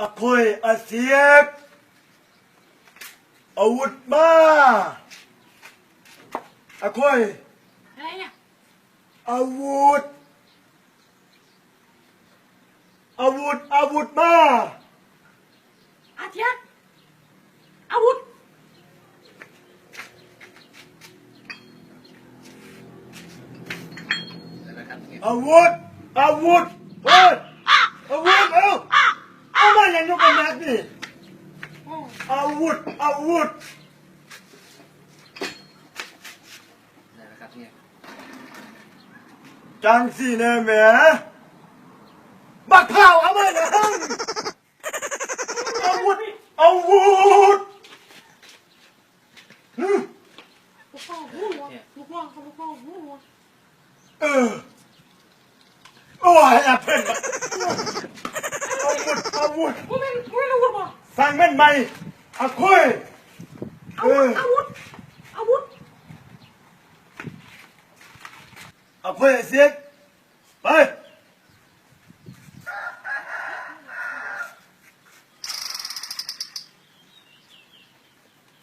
อาคุยอาเสียกอาวุธมาอาคุยอะไรเนี่ยอาวุธอาวุธอาวุธมาอาเทียนอาวุธอาวุธอาวุธเฮ้ยอาวุธเอาเอามาอ ย่างนี้กันนักนี่โอ้อาวุธอาวุธได้แล้วครับเนี่ยจังสิแน่แหม่บักเผาเอามาหนังอาวุธอาวุธหึลูกพ่อหูหัวลูกพ่อเขาลูกพ่อหูหัวเออโอ้ยแอปเปิลอา วุธอาวุธกูไม่กูไม่รู้ว่าสั่งแม่นไหมอาคุยอาเอวุธออาวุธอาวุธอาคุยเสียกไป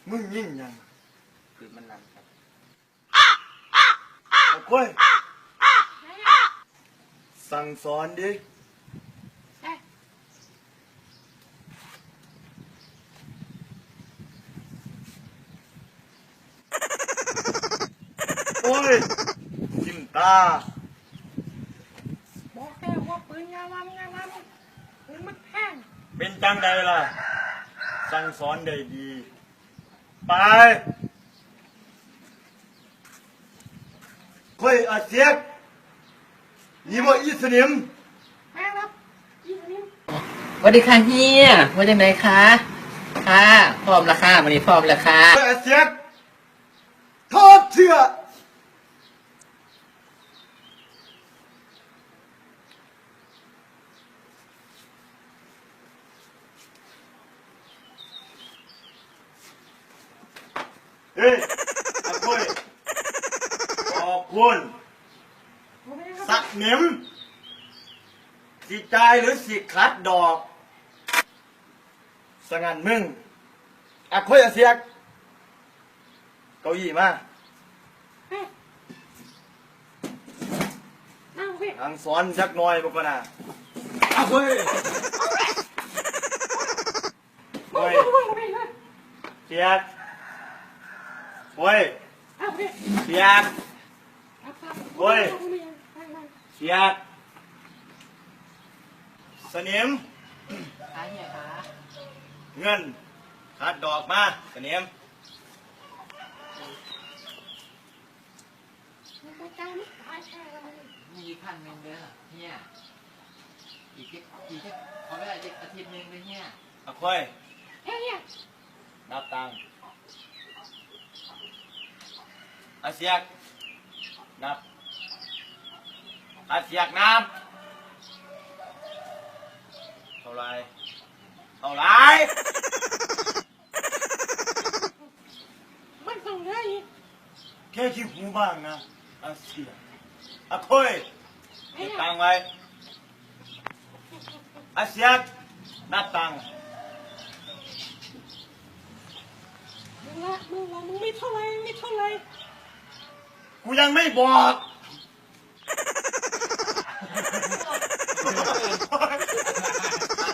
มึงยิ่งยังคือมันนันครับอาคุยอะไรเนี่ยสั่งสอนดิ เอ้ย โอ้ยจิ้มตาบอกแค่ว่าปืนยาวามยาวามปืนมันแพงเป็นจังใดล่ะ สั่งสอนได้ดี ไปคุยอาเสียกนี่บ่อีสนิมแพงครับยี่สิบนิ้วสวัสดีค่ะเฮียว่าจังไงคะค่ะพร้อมแล้วค่ะวันนี้พร้อมแล้วค่ะคุยอาเสียกทอดเชื่อ เฮ้ยอาคุยขอบคุณผมไม่ได้ครับสักหนิมสิจ่ายหรือสิคัดดอกสงันมึงอะคุยอาเสียกเก้าอี้มาเฮ้ยนั่งพี่ทางสอนสักหน่อยบุกนะอะคุยมึงเฮ้ยมึงมึงพี่เฮ้ยเสียก เฮ้ยเสียกเอาครับเฮ้ยเสียกสนิมเงินคัดดอกมาสนิมมึงไปจ้างมึงตายแช่กันเลยมีอีกพันหนึ่งเด้อเฮียอีกแค่อีกแค่ขอเวลาอีกอาทิตย์หนึ่งเด้อเฮียอะคุยเฮียนับตังค์ อาเสียกนับอาเสียกนับเท่าไหรเท่าไหรมันต้องเลยแค่ขี้หูบ้างนะอาเสียกอาคุยเฮ้เก็ยบเนี่ยตังค์ไว้อาเสียกนับตังค์มึงละมึงละมึงไม่เท่าไรไม่เท่าไร กูยังไม่บอก